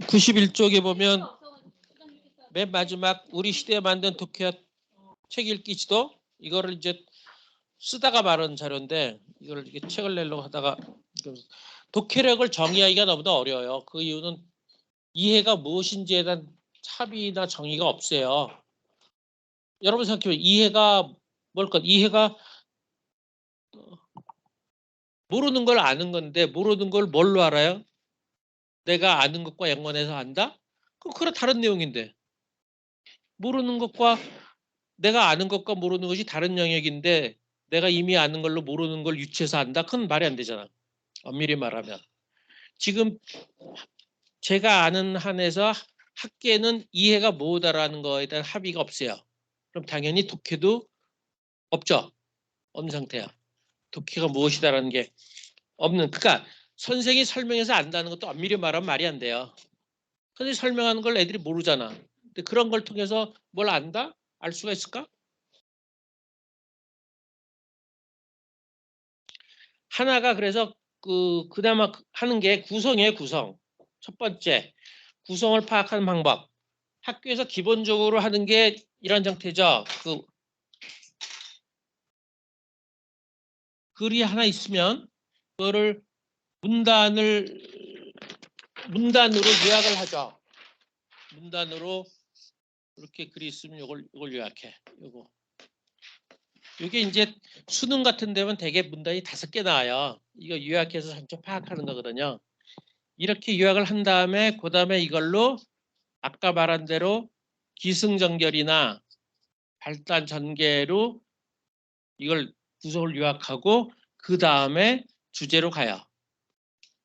(91쪽에) 보면 맨 마지막 우리 시대에 만든 독해 책 읽기 지도 이거를 이제 쓰다가 말한 자료인데 이걸 이게 책을 내려고 하다가 독해력을 정의하기가 너무나 어려워요. 그 이유는 이해가 무엇인지에 대한 합의나 정의가 없어요. 여러분 생각해보면 이해가 뭘까? 이해가 어, 모르는 걸 아는 건데 모르는 걸 뭘로 알아요? 내가 아는 것과 연관해서 안다? 그럼 그런 다른 내용인데 모르는 것과 내가 아는 것과 모르는 것이 다른 영역인데 내가 이미 아는 걸로 모르는 걸 유추해서 안다? 그건 말이 안 되잖아. 엄밀히 말하면. 지금 제가 아는 한에서 학계는 이해가 뭐다라는 거에 대한 합의가 없어요. 그럼 당연히 독해도 없죠. 없는 상태야. 독해가 무엇이다라는 게 없는. 그러니까 선생이 설명해서 안다는 것도 엄밀히 말하면 말이 안 돼요. 선생이 설명하는 걸 애들이 모르잖아. 근데 그런 걸 통해서 뭘 안다? 알 수가 있을까? 하나가 그래서 그 그나마 하는 게 구성이에요, 구성. 첫 번째, 구성을 파악하는 방법. 학교에서 기본적으로 하는 게 이런 형태죠. 그 글이 하나 있으면 그거를 문단을 문단으로 요약을 하죠. 문단으로 이렇게 글이 있으면 이걸 이걸 요약해. 요거. 이게 이제 수능 같은 데면 대개 문단이 다섯 개 나와요. 이거 요약해서 전체 파악하는 거거든요. 이렇게 요약을 한 다음에 그 다음에 이걸로 아까 말한 대로 기승전결이나 발단 전개로 이걸 구성을 요약하고 그 다음에 주제로 가요.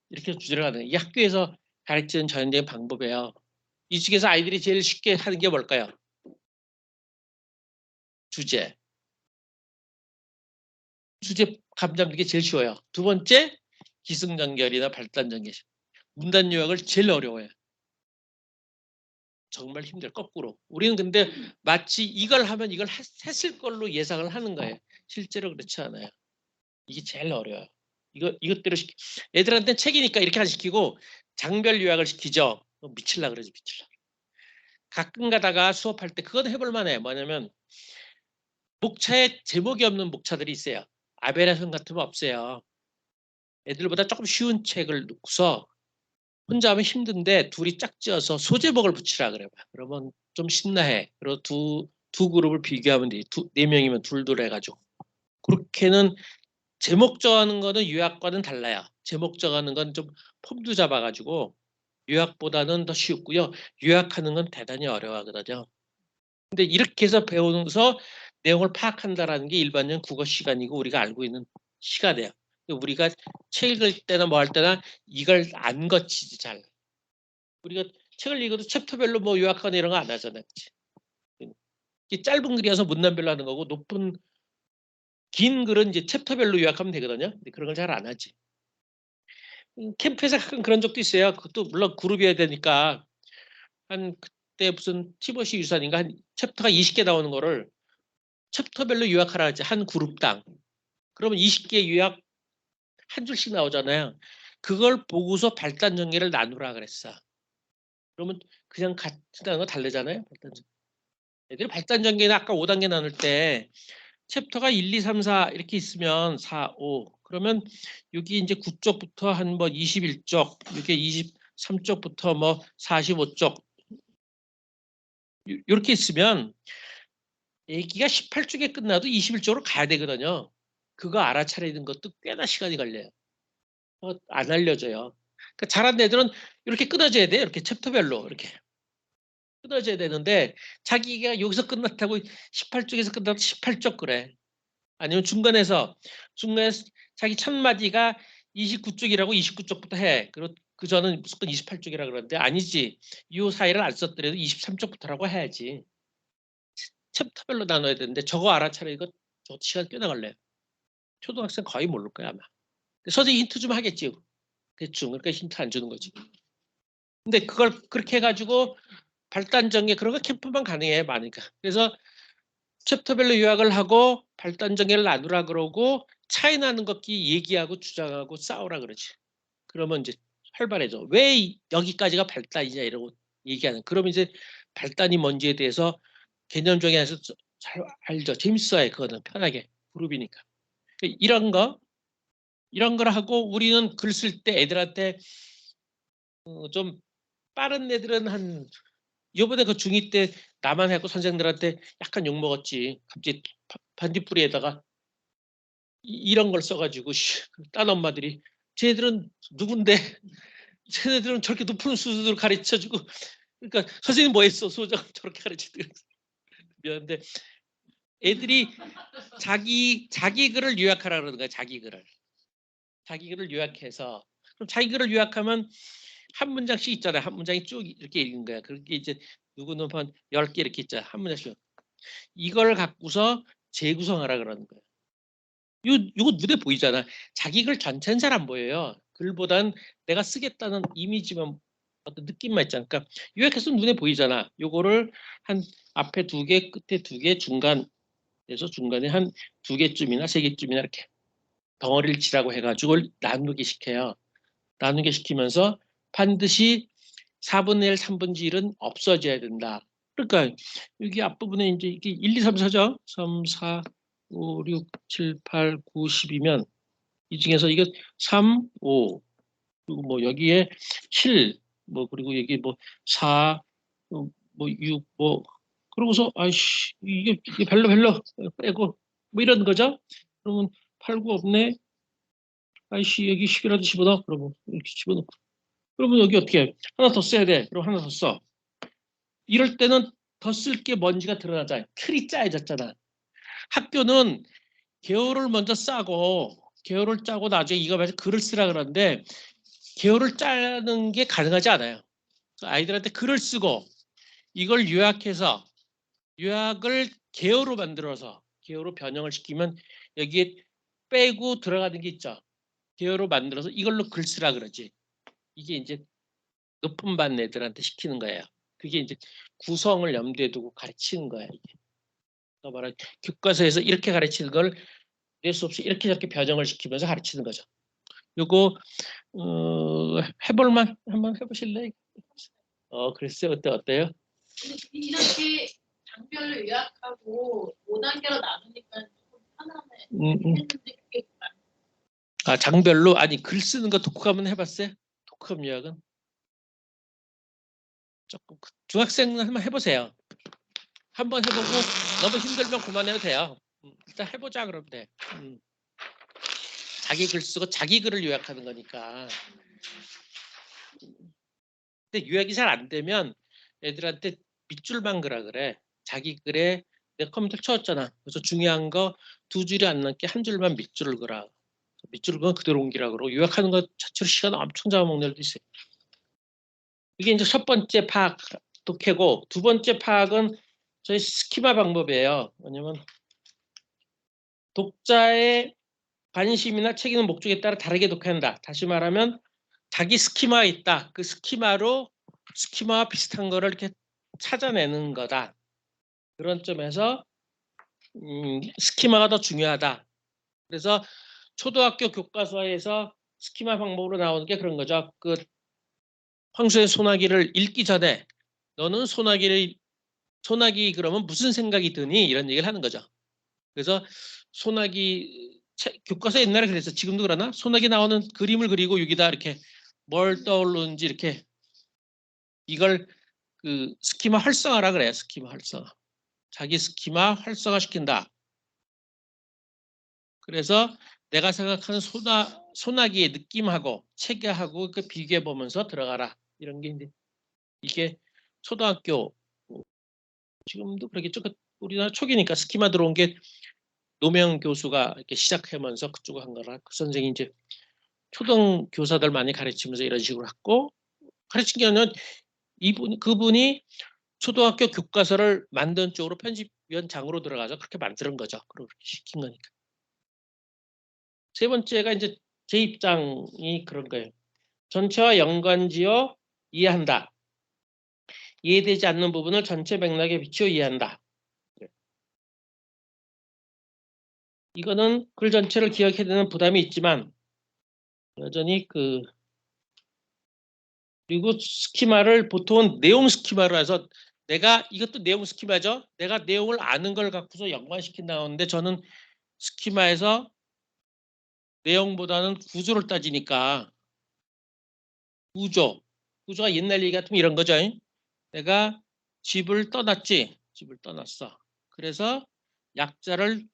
이렇게 주제로 가는. 이 학교에서 가르치는 전형적인 방법이에요. 이 중에서 아이들이 제일 쉽게 하는 게 뭘까요? 주제. 주제 감 잡는 게 제일 쉬워요. 두 번째 기승전결이나 발단전개. 문단 요약을 제일 어려워요. 정말 힘들 거꾸로. 우리는 근데 마치 이걸 하면 이걸 했- 했을 걸로 예상을 하는 거예요. 실제로 그렇지 않아요. 이게 제일 어려워요. 이거 이것대로 시키. 애들한테 책이니까 이렇게 안 시키고 장별 요약을 시키죠. 그거 미칠라 그러지 미칠라. 가끔 가다가 수업할 때 그건 해볼 만해. 뭐냐면 목차에 제목이 없는 목차들이 있어요. 아베라선 같으면 없어요. 애들보다 조금 쉬운 책을 넣고서 혼자 하면 힘든데 둘이 짝지어서 소제목을 붙이라 그래 봐. 그러면 좀 신나해. 그리고 두, 두 그룹을 비교하면 돼. 두, 네 명이면 둘둘 해가지고. 그렇게는 제목 정하는 거는 요약과는 달라요. 제목 정하는 건 좀 폼도 잡아가지고 요약보다는 더 쉽고요. 요약하는 건 대단히 어려워하거든요. 근데 이렇게 해서 배우면서 내용을 파악한다라는 게 일반적인 국어 시간이고 우리가 알고 있는 시간이에요. 근데 우리가 책 읽을 때나 뭐 할 때나 이걸 안 거치지 잘. 우리가 책을 읽어도 챕터별로 뭐 요약하거나 이런 거 안 하잖아요. 이 짧은 글이어서 문단별로 하는 거고 높은 긴 글은 이제 챕터별로 요약하면 되거든요. 근데 그런 걸 잘 안 하지. 음, 캠프에서 가끔 그런 적도 있어요. 그것도 물론 그룹이어야 되니까 한 그때 무슨 티버시 유산인가 한 챕터가 20개 나오는 거를 챕터별로 요약하라 하지 한 그룹당. 그러면 20개 요약 한 줄씩 나오잖아요. 그걸 보고서 발단 전개를 나누라 그랬어. 그러면 그냥 나누는 거 다르잖아요. 발단 전 애들이 발단 전개는 아까 5단계 나눌 때 챕터가 1, 2, 3, 4 이렇게 있으면 4, 5 그러면 여기 이제 9쪽부터 한 뭐 21쪽 이게 23쪽부터 뭐 45쪽 이렇게 있으면 얘기가 18쪽에 끝나도 21쪽으로 가야 되거든요. 그거 알아차리는 것도 꽤나 시간이 걸려요. 어, 안 알려줘요. 그러니까 잘하는 애들은 이렇게 끊어져야 돼요. 이렇게 챕터별로 이렇게 끊어져야 되는데 자기가 여기서 끝났다고 18쪽에서 끝나도 18쪽 그래. 아니면 중간에서 중간에 자기 첫 마디가 29쪽이라고 29쪽부터 해. 그리고 그 전은 무조건 28쪽이라 그러는데 아니지. 이 사이를 안 썼더라도 23쪽부터라고 해야지. 챕터별로 나눠야 되는데 저거 알아차려 이거 저 시간 꽤나 걸려요. 초등학생 거의 모를 거야 아마. 선생님 힌트 좀 하겠지. 대충 그러니까 힌트 안 주는 거지. 근데 그걸 그렇게 해가지고 발단 전개 그런 거 캠프만 가능해 많으니까. 그래서 챕터별로 요약을 하고 발단 정의를 나누라 그러고 차이 나는 것끼리 얘기하고 주장하고 싸우라 그러지. 그러면 이제 활발해져. 왜 이- 여기까지가 발단이냐 이러고 얘기하는. 그러면 이제 발단이 뭔지에 대해서 개념 정의에서 잘 알죠. 재밌어요. 그거는 편하게 그룹이니까. 그 이런 거 이런 걸 하고 우리는 글 쓸 때 애들한테 어, 좀 빠른 애들은 한 요번에 그 중2 때 나만 했고 선생들한테 약간 욕 먹었지. 갑자기 바- 반딧불이에다가 이- 이런 걸 써가지고 씨, 딴 엄마들이 쟤들은 누군데? 쟤네들은 저렇게 높은 수준으로 가르쳐주고 그러니까 선생님 뭐 했어? 소장 저렇게 가르치더니 미안한데 애들이 자기 자기 글을 요약하라 그러는 거야 자기 글을. 자기 글을 요약해서. 그럼 자기 글을 요약하면 한 문장씩 있잖아요. 한 문장이 쭉 이렇게 읽는 거야. 그렇게 이제 누구는 한 10개 이렇게 있잖아. 한 문장씩. 이걸 갖고서 재구성하라 그러는 거예요 요, 요거 눈에 보이잖아. 자기 글 전체는 잘 안 보여요. 글보단 내가 쓰겠다는 이미지만 어떤 느낌만 있잖아. 그러니까 요약해서 눈에 보이잖아. 요거를 한 앞에 두 개 끝에 두 개 중간 에서 중간에 한 두 개쯤이나 세 개쯤이나 이렇게 덩어리를 치라고 해가지고 나누게 시켜요. 나누게 시키면서 반드시 4분의 1, 3분의 1은 없어져야 된다. 그러니까 여기 앞부분에 이제 이게 1, 2, 3, 4죠. 3, 4, 5, 6, 7, 8, 9, 10이면 이 중에서 이게 3, 5 그리고 뭐 여기에 7, 뭐 그리고 여기 뭐 4, 뭐 6, 뭐 그러고서 아이씨 이게, 이게 별로 별로 빼고 뭐 이런 거죠. 그러면 8, 9 없네. 아이씨 여기 10이라도 집어넣어. 그러면 이렇게 집어넣고. 그러면 여기 어떻게 해? 하나 더 써야 돼. 그럼 하나 더 써. 이럴 때는 더 쓸 게 뭔지가 드러나잖아. 틀이 짜여졌잖아. 학교는 개요를 먼저 싸고 개요를 짜고 나중에 이거 가지고 글을 쓰라 그러는데 개요를 짜는 게 가능하지 않아요. 아이들한테 글을 쓰고 이걸 요약해서 요약을 개요로 만들어서 개요로 변형을 시키면 여기에 빼고 들어가는 게 있죠. 개요로 만들어서 이걸로 글 쓰라 그러지. 이게 이제 높은 반 애들한테 시키는 거예요. 그게 이제 구성을 염두에 두고 가르치는 거야. 이게. 또 말하 교과서에서 이렇게 가르치는 걸낼수 없이 이렇게 저렇게 변형을 시키면서 가르치는 거죠. 요거 어, 해볼만 한번 해보실래요? 어 글쎄 어때 어때요? 이렇게 장별로 요약하고 5단계로 나누니까 조금 편하네. 음, 음. 했는데 그게 아 장별로 아니 글 쓰는 거 독학하면 해봤어요? 독학 요약은 조금 그- 중학생은 한번 해보세요. 한번 해보고 너무 힘들면 그만해도 돼요. 음, 일단 해보자 그러면 돼. 음. 자기 글 쓰고 자기 글을 요약하는 거니까. 근데 요약이 잘 안 되면 애들한테 밑줄만 그라 그래. 자기 글에 내가 컴퓨터 쳐왔잖아. 그래서 중요한 거 두 줄이 안 남게 한 줄만 밑줄을 그라. 밑줄을 그냥 그대로 옮기라 그러고 요약하는 것 자체로 시간 엄청 잡아먹는 애도 있어요. 이게 이제 첫 번째 파악 독해고 두 번째 파악은 저희 스키마 방법이에요. 왜냐면 독자의 관심이나 책 읽는 목적에 따라 다르게 독해한다. 다시 말하면 자기 스키마가 있다. 그 스키마로 스키마와 비슷한 거를 이렇게 찾아내는 거다. 그런 점에서 음, 스키마가 더 중요하다. 그래서 초등학교 교과서에서 스키마 방법으로 나오는 게 그런 거죠. 그 황소의 소나기를 읽기 전에 너는 소나기를 소나기 그러면 무슨 생각이 드니 이런 얘기를 하는 거죠. 그래서 소나기 책- 교과서 옛날에 그래서 지금도 그러나 소나기 나오는 그림을 그리고 여기다 이렇게 뭘 떠오르는지 이렇게 이걸 그 스키마 활성화라 그래요. 스키마 활성화. 자기 스키마 활성화 시킨다. 그래서 내가 생각하는 소나, 소나기의 느낌하고 체계하고 그 비교해 보면서 들어가라. 이런 게 이제 이게 초등학교 뭐 지금도 그러겠죠. 그 우리나라 초기니까 스키마 들어온 게 노명 교수가 이렇게 시작하면서 그쪽을 한 거라 그 선생이 이제 초등 교사들 많이 가르치면서 이런 식으로 했고 가르친 게 아니라 이분 그분이 초등학교 교과서를 만든 쪽으로 편집위원장으로 들어가서 그렇게 만드는 거죠. 그렇게 시킨 거니까. 세 번째가 이제 제 입장이 그런 거예요. 전체와 연관지어 이해한다. 이해되지 않는 부분을 전체 맥락에 비추어 이해한다. 이거는 글 전체를 기억해야 되는 부담이 있지만 여전히 그 그리고 스키마를 보통은 내용 스키마로 해서 내가 이것도 내용 스키마죠. 내가 내용을 아는 걸 갖고서 연관시킨다는데 저는 스키마에서 내용보다는 구조를 따지니까 구조 구조가 옛날 얘기 같으면 이런 거죠. 내가 집을 떠났지. 집을 떠났어. 그래서 약자를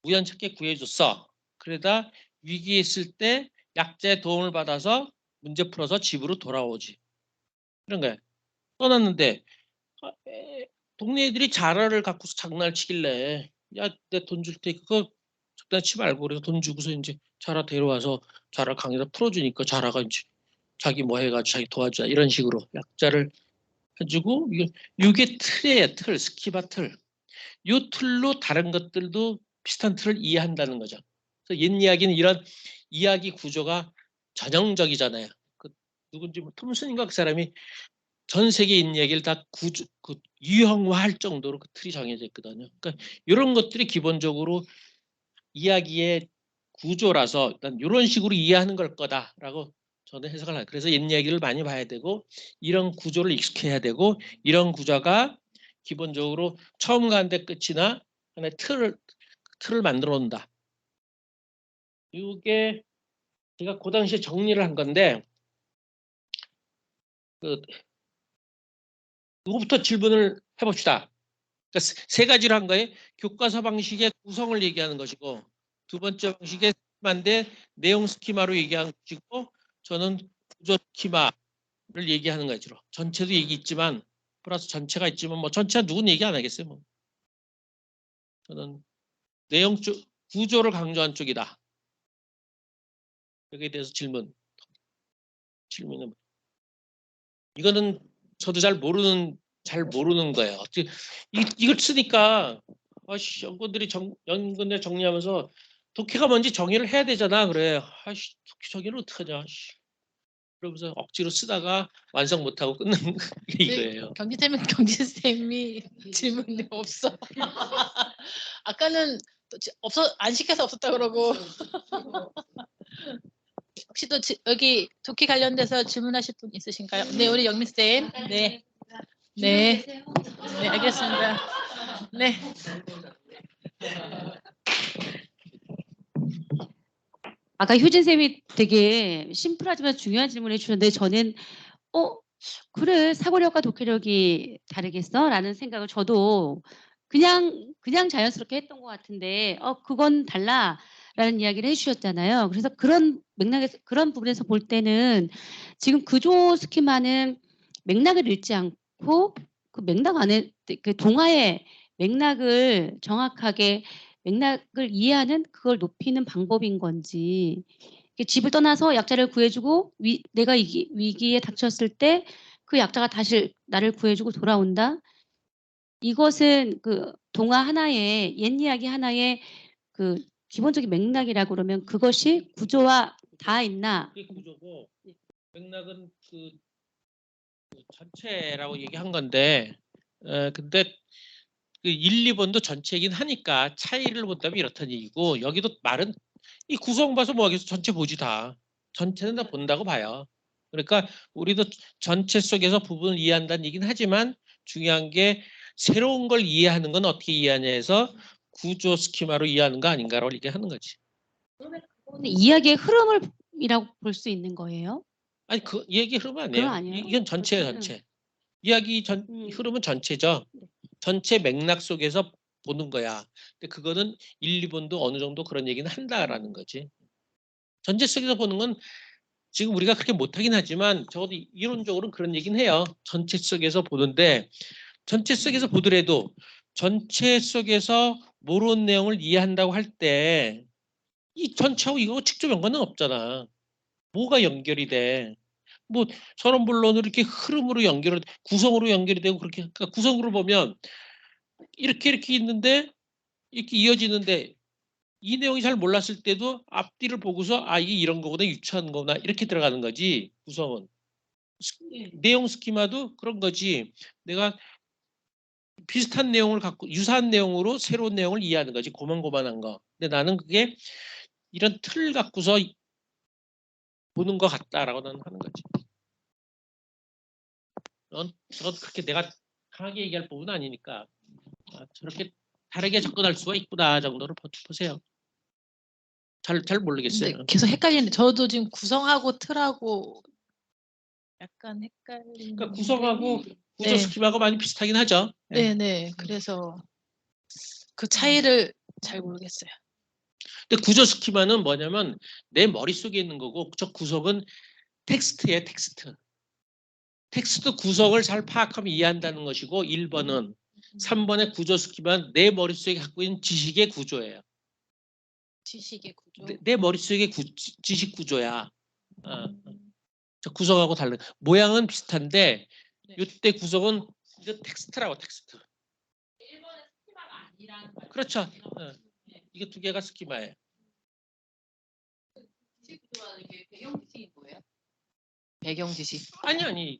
우연찮게 구해줬어. 그러다 위기에 있을 때 약자의 도움을 받아서 문제 풀어서 집으로 돌아오지. 그런 거야. 떠났는데 아, 에, 동네 애들이 자라를 갖고서 장난을 치길래 야 내 돈 줄 테니까 그거 적당히 치지 말고 그래서 돈 주고서 이제 자라 데려와서 자라 강에다 풀어주니까 자라가 이제 자기 뭐 해가지고 자기 도와주자 이런 식으로 약자를 해주고 이게 틀이에요 틀 스키바 틀. 요 틀로 다른 것들도 비슷한 틀을 이해한다는 거죠. 그래서 옛 이야기는 이런 이야기 구조가 전형적이잖아요. 그 누군지 뭐 톰슨인가 그 사람이 전 세계 있는 얘기를 다 구조, 그 유형화할 정도로 그 틀이 정해져 있거든요. 그러니까 이런 것들이 기본적으로 이야기의 구조라서 일단 이런 식으로 이해하는 걸 거다라고 저는 해석을 해요. 그래서 옛 이야기를 많이 봐야 되고 이런 구조를 익숙해야 되고 이런 구조가 기본적으로 처음 가는데 끝이나 하나의 틀을 틀을 만들어 놓는다. 이게 제가 그 당시에 정리를 한 건데 그 누구부터 질문을 해봅시다. 그러니까 세- 세 가지로 한 거예요. 교과서 방식의 구성을 얘기하는 것이고 두 번째 방식의 스키마인데 내용 스키마로 얘기하는 것이고 저는 구조 스키마를 얘기하는 거죠. 전체도 얘기 있지만 플러스 전체가 있지만 뭐 전체가 누군 얘기 안 하겠어요. 뭐. 저는 내용 쪽 구조를 강조한 쪽이다. 여기에 대해서 질문. 질문은 뭐- 이거는 저도 잘 모르는 잘 모르는 거예요. 어떻게 이, 이걸 쓰니까 아씨 연구원들이 정, 연구원들 정리하면서 독해가 뭔지 정의를 해야 되잖아. 그래. 아씨 독해 정의를 어떡하냐. 씨. 그러면서 억지로 쓰다가 완성 못하고 끊는 게 이거예요. 경지쌤은 경지쌤이 질문이 없어. 아까는 없어 안 시켜서 없었다 그러고 혹시 또 지- 여기 도끼 관련돼서 질문하실 분 있으신가요? 네, 우리 영민 쌤. 네, 네, 네, 알겠습니다. 네, 아까 효진 쌤이 되게 심플하지만 중요한 질문을 해주셨는데 저는 어 그래 사고력과 독해력이 다르겠어라는 생각을 저도 그냥 그냥 자연스럽게 했던 것 같은데 어 그건 달라라는 이야기를 해주셨잖아요. 그래서 그런 맥락에서 그런 부분에서 볼 때는 지금 구조 스키마는 맥락을 읽지 않고 그 맥락 안에 그 동화의 맥락을 정확하게 맥락을 이해하는 그걸 높이는 방법인 건지 집을 떠나서 약자를 구해주고 위, 내가 위기, 위기에 닥쳤을 때 그 약자가 다시 나를 구해주고 돌아온다. 이것은 그 동화 하나의 옛 이야기 하나의 그 기본적인 맥락이라고 그러면 그것이 구조와 다 있나? 그게 구조고 맥락은 그, 그 전체라고 얘기한 건데 어, 근데 그 1, 2번도 전체이긴 하니까 차이를 본다면 이렇다는 얘기고 여기도 말은 이 구성 봐서 뭐 하겠어 전체 보지 다 전체는 다 본다고 봐요. 그러니까 우리도 전체 속에서 부분을 이해한다는 얘기는 하지만 중요한 게 새로운 걸 이해하는 건 어떻게 이해하냐 해서 구조 스키마로 이해하는 거 아닌가라고 얘기하는 거지. 이야기의 흐름을이라고 볼 수 있는 거예요? 아니 그 얘기 흐름 아니에요. 아니에요? 이- 이건 전체예요, 그렇구나. 전체. 이야기 전 음. 흐름은 전체죠. 전체 맥락 속에서 보는 거야. 근데 그거는 1, 2번도 어느 정도 그런 얘기는 한다라는 거지. 전체 속에서 보는 건 지금 우리가 그렇게 못하긴 하지만 적어도 이- 이론적으로는 그런 얘기는 해요. 전체 속에서 보는데 전체 속에서 보더라도 전체 속에서 모르는 내용을 이해한다고 할 때 이 전체하고 이거 직접 연관은 없잖아. 뭐가 연결이 돼? 뭐 서론 본론으로 이렇게 흐름으로 연결, 구성으로 연결이 되고 그렇게 그러니까 구성으로 보면 이렇게 이렇게 있는데 이렇게 이어지는데 이 내용이 잘 몰랐을 때도 앞뒤를 보고서 아 이게 이런 거보다 유추한 거구나 이렇게 들어가는 거지 구성은 스- 내용 스키마도 그런 거지 내가 비슷한 내용을 갖고 유사한 내용으로 새로운 내용을 이해하는 거지 고만고만한 거. 근데 나는 그게 이런 틀 갖고서 보는 것 같다라고 나는 하는 거지. 넌, 넌 그렇게 내가 강하게 얘기할 부분은 아니니까 아, 저렇게 다르게 접근할 수가 있구나 정도로 보- 보세요. 잘 잘 모르겠어요. 계속 헷갈리는데 저도 지금 구성하고 틀하고 약간 헷갈리는. 그러니까 구성하고 구조 네. 스킵하고 많이 비슷하긴 하죠. 예. 네네. 그래서 그 차이를 잘 모르겠어요. 근데 구조 스키마는 뭐냐면 내 머릿속에 있는 거고 저 구석은 텍스트예요 텍스트. 텍스트 구석을 잘 파악하면 이해한다는 것이고 1번은 3번의 구조 스키마는 내 머릿속에 갖고 있는 지식의 구조예요. 지식의 구조. 내, 내 머릿속의 구- 지- 지식 구조야. 어, 저 구석하고 다른 모양은 비슷한데 네. 이때 구석은 이거 텍스트라고 텍스트. 그렇죠. 어. 이게 두 개가 스키마예요 배경 지식이 뭐예요? 배경 지식. 아니 아니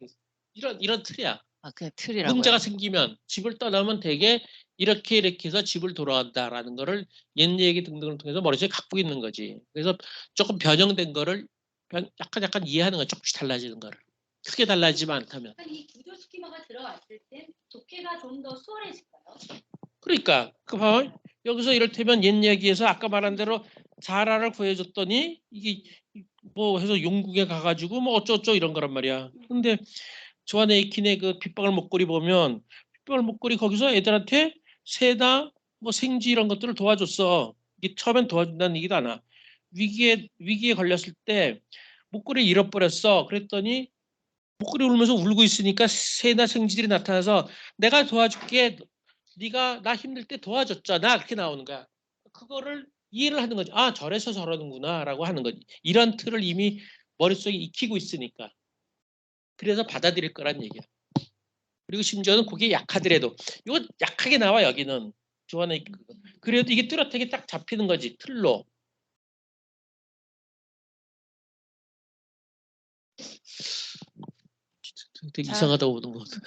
이런 이런 틀이야 아 그냥 틀이라고요. 문제가 생기면 집을 떠나면 되게 이렇게 이렇게 해서 집을 돌아간다라는 거를 옛 얘기 등등을 통해서 머릿속에 갖고 있는 거지. 그래서 조금 변형된 거를 변- 약간 약간 이해하는 거 조금씩 달라지는 거를 크게 달라지만 않다면 이 구조 스키마가 들어갔을 때 독해가 좀 더 수월해질까요? 그러니까 그 봐봐 여기서 이를테면 옛 얘기에서 아까 말한 대로 자라를 구해줬더니 이게 뭐 해서 용국에 가가지고 뭐 어쩌고저쩌고 이런 거란 말이야. 근데 조한 에이킨의 그 빗방울 목걸이 보면 빗방울 목걸이 거기서 애들한테 새나 뭐 생쥐 이런 것들을 도와줬어. 이게 처음엔 도와준다는 얘기도 않아. 위기에 위기에 걸렸을 때 목걸이 잃어버렸어. 그랬더니 목걸이 울면서 울고 있으니까 새나 생쥐들이 나타나서 내가 도와줄게. 네가 나 힘들 때 도와줬잖아. 그렇게 나오는 거야. 그거를 이해를 하는 거지. 아 저래서 저러는구나라고 하는 거지. 이런 틀을 이미 머릿속에 익히고 있으니까. 그래서 받아들일 거란 얘기야. 그리고 심지어는 그게 약하더라도 이거 약하게 나와 여기는 그거. 그래도 이게 뚜렷하게 딱 잡히는 거지 틀로. 되게 자, 이상하다고 보는 것 같아.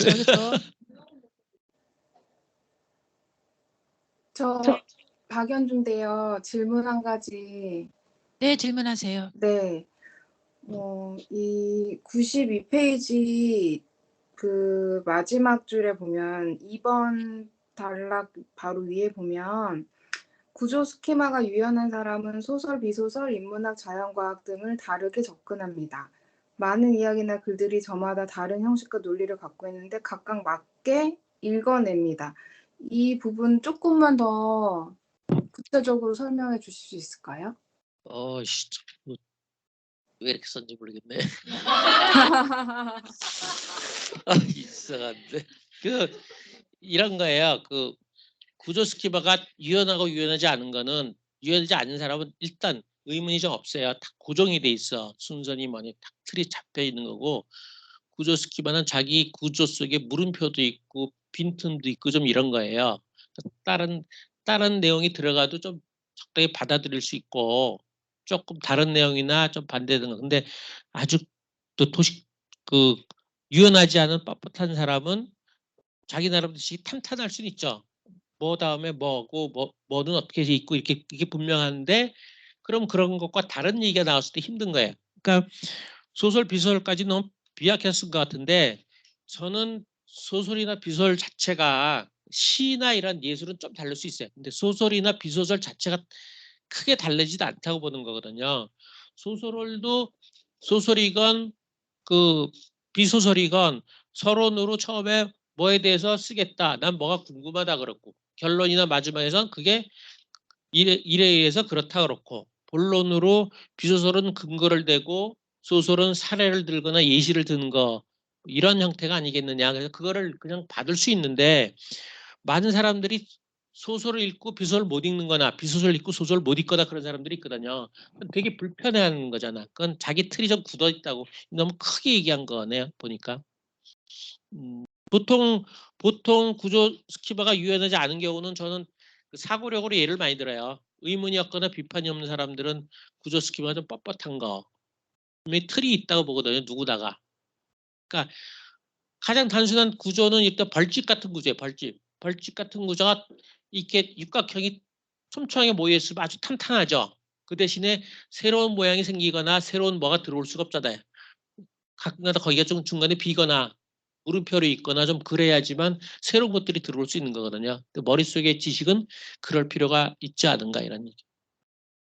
저기서 저 박연준인데요. 질문 한 가지. 네 질문하세요. 네. 어, 이 92페이지 그 마지막 줄에 보면 2번 단락 바로 위에 보면 구조 스키마가 유연한 사람은 소설, 비소설, 인문학, 자연과학 등을 다르게 접근합니다. 많은 이야기나 글들이 저마다 다른 형식과 논리를 갖고 있는데 각각 맞게 읽어냅니다. 이 부분 조금만 더 구체적으로 설명해 주실 수 있을까요? 어, 씨, 뭐, 왜 이렇게 썼는지 모르겠네. 아, 이상한데. 그 이런 거예요. 그 구조 스키마가 유연하고 유연하지 않은 거는 유연하지 않은 사람은 일단 의문이 좀 없어요. 다 고정이 돼 있어. 순서니 뭐니 딱 틀이 잡혀 있는 거고 구조 스키마는 자기 구조 속에 물음표도 있고 빈틈도 있고 좀 이런 거예요. 다른 다른 내용이 들어가도 좀 적당히 받아들일 수 있고 조금 다른 내용이나 좀 반대되는 거. 근데 아주 또 도식 그 유연하지 않은 뻣뻣한 사람은 자기 나름대로 탄탄할 수는 있죠. 뭐 다음에 뭐고 뭐 뭐는 어떻게 있고 이렇게 이게 분명한데 그럼 그런 것과 다른 얘기가 나왔을 때 힘든 거예요. 그러니까 소설 비소설까지 너무 쓴것 같은데 저는 소설이나 비소설 자체가 시나 이런 예술은 좀 다를 수 있어요. 근데 소설이나 비소설 자체가 크게 다르지도 않다고 보는 거거든요. 소설도 소설이건 그 비소설이건 서론으로 처음에 뭐에 대해서 쓰겠다. 난 뭐가 궁금하다 그렇고 결론이나 마지막에선 그게 일에, 일에 의해서 그렇다 그렇고 본론으로 비소설은 근거를 대고 소설은 사례를 들거나 예시를 드는 거 이런 형태가 아니겠느냐. 그래서 그거를 그냥 받을 수 있는데 많은 사람들이 소설을 읽고 비소설 못 읽는 거나 비소설 읽고 소설 못 읽거나 그런 사람들이 있거든요. 되게 불편해하는 거잖아. 그건 자기 틀이 좀 굳어 있다고 너무 크게 얘기한 거네요. 보니까. 음, 보통 보통 구조 스키바가 유연하지 않은 경우는 저는 그 사고력으로 예를 많이 들어요. 의문이 없거나 비판이 없는 사람들은 구조 스키바가 좀 뻣뻣한 거. 분명히 틀이 있다고 보거든요. 누구다가. 그러니까 가장 단순한 구조는 일단 벌집 같은 구조예요. 벌집. 벌집 같은 구조가 이렇게 육각형이 촘촘하게 모여 있으면 아주 탄탄하죠. 그 대신에 새로운 모양이 생기거나 새로운 뭐가 들어올 수가 없잖아요. 가끔가다 거기가 좀 중간에 비거나 물음표로 있거나 좀 그래야지만 새로운 것들이 들어올 수 있는 거거든요. 머릿속의 지식은 그럴 필요가 있지 않은가 이런 얘기.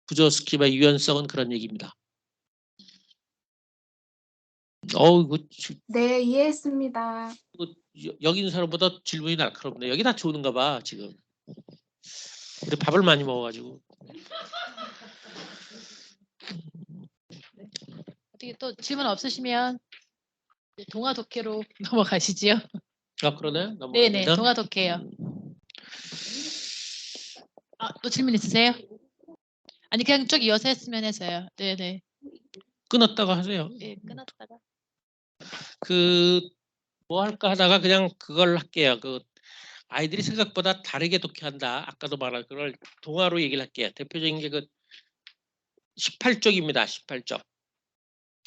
구조 스킵의 유연성은 그런 얘기입니다. 어우 이거 지- 네, 이해했습니다. 이거 여- 여기 있는 사람보다 질문이 날카롭네. 여기 다 좋은가 봐 지금. 우리 밥을 많이 먹어가지고. 어떻게 또 질문 없으시면 이제 동화 독해로 넘어가시지요. 아 그러네. 네네, 넘어갑니다. 동화 독해요. 아, 또 질문 있으세요? 아니 그냥 쭉 이어서 했으면 해서요. 네네. 끊었다가 하세요. 네, 끊었다가. 그 뭐 할까 하다가 그냥 그걸 할게요. 그 아이들이 생각보다 다르게 독해한다. 아까도 말한 그걸 동화로 얘기를 할게요. 대표적인 게 그 18쪽입니다. 18쪽.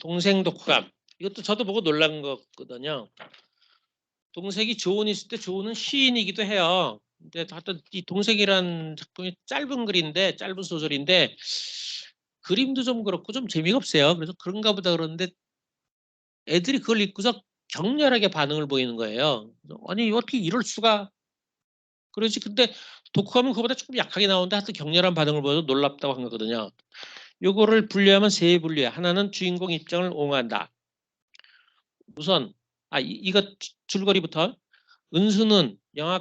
동생 독감. 이것도 저도 보고 놀란 거거든요. 동생이 조은이 있을 때 조은은 시인이기도 해요. 근데 하여튼 이 동생이라는 작품이 짧은 글인데 짧은 소설인데 그림도 좀 그렇고 좀 재미가 없어요. 그래서 그런가 보다 그러는데 애들이 그걸 읽고서 격렬하게 반응을 보이는 거예요. 아니 어떻게 이럴 수가? 그러지 근데 독후감은 그보다 조금 약하게 나오는데 하여튼 격렬한 반응을 보여서 놀랍다고 한 거거든요. 요거를 분류하면 세 분류에 하나는 주인공 입장을 옹호한다. 우선 아 이, 이거 줄거리부터 은수는 영화